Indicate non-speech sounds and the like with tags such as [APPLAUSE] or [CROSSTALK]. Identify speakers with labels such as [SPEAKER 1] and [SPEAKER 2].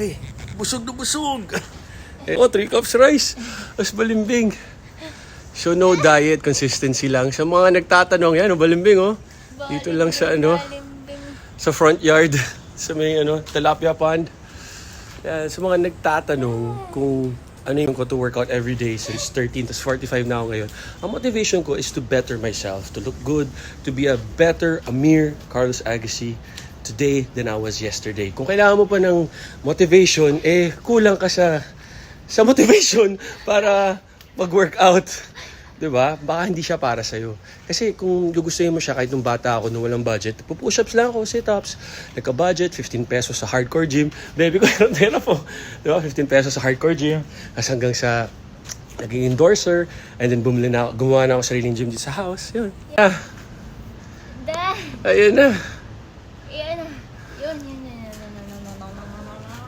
[SPEAKER 1] Okay. Busog na busog. Eh, oh, three cups rice. As balimbing. So, no diet, consistency lang. Sa mga nagtatanong, yan, oh, balimbing, oh. Dito lang sa, ano, sa front yard. [LAUGHS] Sa may, ano, tilapia pond. Yan, sa mga nagtatanong kung ano yung ko to work out every day since 13 tas 45 na ako ngayon. Ang motivation ko is to better myself, to look good, to be a better Amir Carlos Agassi today than I was yesterday. Kung kailangan mo pa ng motivation, eh kulang ka sa sa motivation [LAUGHS] para mag-workout. 'Di ba? Baka hindi siya para sa Kasi kung gugustuhin mo siya kahit nung bata ako nung walang budget, push-ups lang ako, sit-ups. Nagka-budget, 15 pesos sa hardcore gym. Baby [LAUGHS] ko, pera po. 'Di ba? 15 pesos sa hardcore gym. Tapos hanggang sa naging endorser. And then bumili na, gumawa na ako sariling gym dito sa house. Yun. Ah, ayun na.